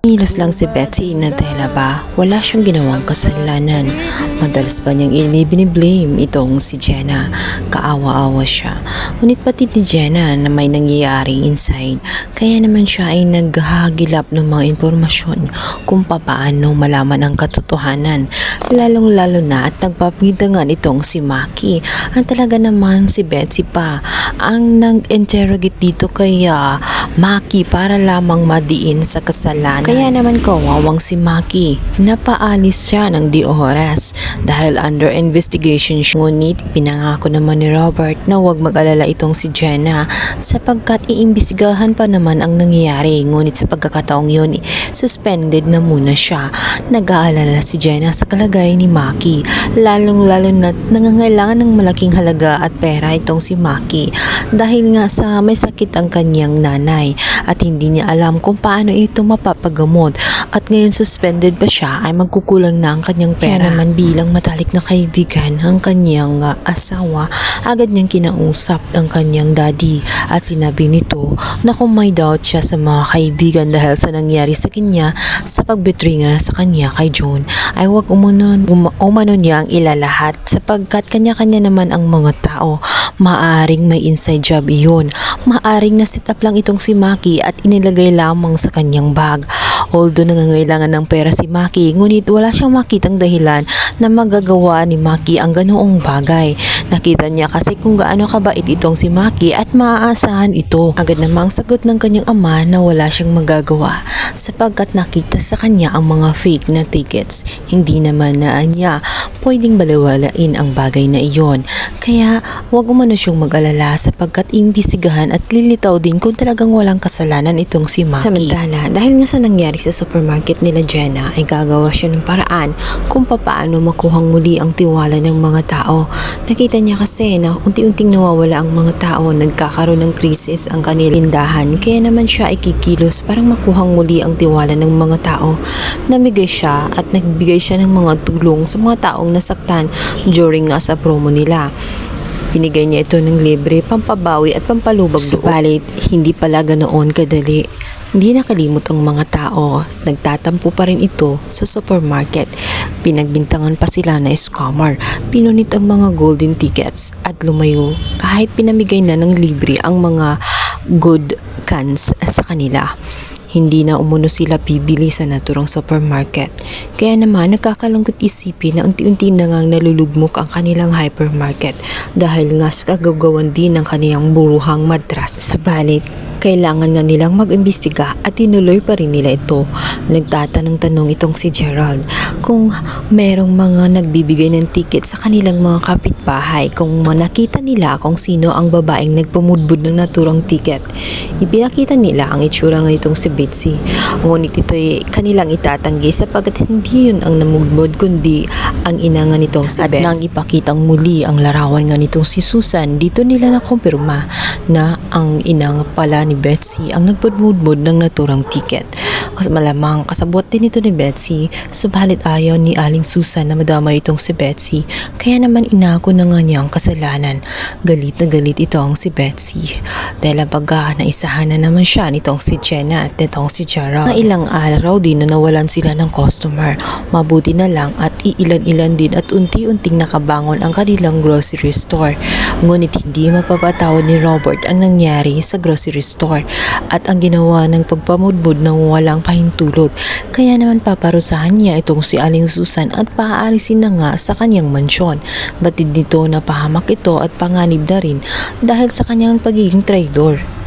Nilas lang si Betsy na tela ba, wala siyang ginawang kasalanan. Madalas pa niyang inibiniblame itong si Jenna. Kaawa-awa siya. Ngunit pati ni Jenna na may nangyayari inside, kaya naman siya ay naghahagilap ng mga impormasyon kung papaano malaman ang katotohanan. Lalong-lalo na at nagpapidangan itong si Maki. Ang talaga naman si Betsy pa ang nag-interrogate dito kay ah, Maki para lamang madiin sa kasalanan. Kaya naman kawawang si Maki, napaalis siya ng di oras dahil under investigation siya. Ngunit pinangako naman ni Robert na huwag mag-alala itong si Jenna sapagkat iimbestigahan pa naman ang nangyayari. Ngunit sa pagkakataong yun, suspended na muna siya. Nag-aalala si Jenna sa kalagayan ni Maki, lalong-lalo na nangangailangan ng malaking halaga at pera itong si Maki dahil nga sa may sakit ang kanyang nanay at hindi niya alam kung paano ito mapapagamot at ngayon suspended pa siya ay magkukulang na ang kanyang pera. Kaya naman bilang matalik na kaibigan ang kanyang uh, asawa, agad niyang kinausap ang kanyang daddy at sinabi nito na kung may doubt siya sa mga kaibigan dahil sa nangyari sa kanya sa pagbetray nga sa kanya kay John ay huwag umunon, um, umano niya ang ilalahat sapagkat kanya-kanya naman ang mga tao. Maaring may inside job iyon. Maaring na-set up lang itong si Maki at inilagay lamang sa kanyang bag. Although nangangailangan ng pera si Maki, ngunit wala siyang makitang dahilan na magagawa ni Maki ang ganoong bagay. Nakita niya kasi kung gaano kabait itong si Maki at maaasahan ito. Agad namang sagot ng kanyang ama na wala siyang magagawa sapagkat nakita sa kanya ang mga fake na tickets. Hindi naman na niya pwedeng baliwalain ang bagay na iyon. Kaya huwag umano siyang mag-alala sapagkat imbisigahan at lilitaw din kung talagang walang kasalanan itong si Maki. Samantala, dahil nga sa nangyari sa supermarket nila Jenna ay gagawa siya ng paraan kung papaano makuhang muli ang tiwala ng mga tao. Nakita niya kasi na unti-unting nawawala ang mga tao, nagkakaroon ng krisis ang kanilang tindahan kaya naman siya ay kikilos parang makuhang muli ang tiwala ng mga tao. Namigay siya at nagbigay siya ng mga tulong sa mga taong nasaktan during nga sa promo nila. Binigay niya ito ng libre, pampabawi at pampalubag doon. Subalit, hindi pala ganoon kadali. Hindi nakalimot ang mga tao. Nagtatampo pa rin ito sa supermarket. Pinagbintangan pa sila na scammer. Pinunit ang mga golden tickets at lumayo kahit pinamigay na ng libre ang mga good cans sa kanila. Hindi na umuno sila bibili sa naturang supermarket. Kaya naman nagkakalungkot isipin na unti-unti na ngang nalulugmok ang kanilang hypermarket dahil nga sa kagagawan din ng kanilang buruhang matras. Subalit, kailangan nga nilang mag-imbestiga at tinuloy pa rin nila ito. Nagtatanong-tanong itong si Gerald kung merong mga nagbibigay ng ticket sa kanilang mga kapitbahay kung nakita nila kung sino ang babaeng nagpamudbud ng naturang ticket. Ipinakita nila ang itsura nga itong si Bitsy. Ngunit ito'y kanilang itatanggi sapagkat hindi yun ang namudbud kundi ang ina nga nitong si At nang ipakitang muli ang larawan nga nitong si Susan, dito nila nakumpirma na ang ina nga pala ni Betsy ang nagpudmudbud ng naturang ticket. Kasi malamang kasabot din ito ni Betsy, subalit ayaw ni Aling Susan na madama itong si Betsy, kaya naman inako na nga niya ang kasalanan. Galit na galit itong si Betsy. Dahil baga naisahan na naman siya nitong si Jenna at nitong si Gerald. Na ilang araw din na nawalan sila ng customer. Mabuti na lang at iilan-ilan din at unti-unting nakabangon ang kanilang grocery store. Ngunit hindi mapapatawad ni Robert ang nangyari sa grocery store at ang ginawa ng pagpamudbud ng walang pahintulot. Kaya naman paparusahan niya itong si Aling Susan at paaalisin na nga sa kanyang mansyon. Batid nito na pahamak ito at panganib na rin dahil sa kanyang pagiging traidor.